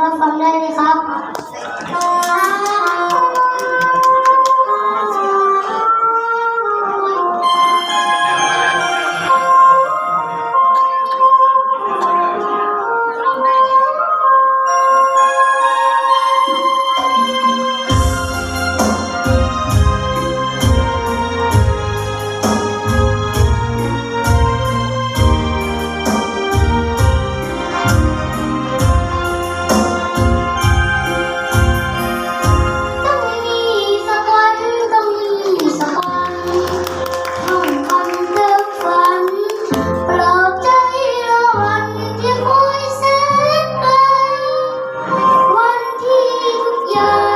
รับฟังได้ไหมครับ Yeah.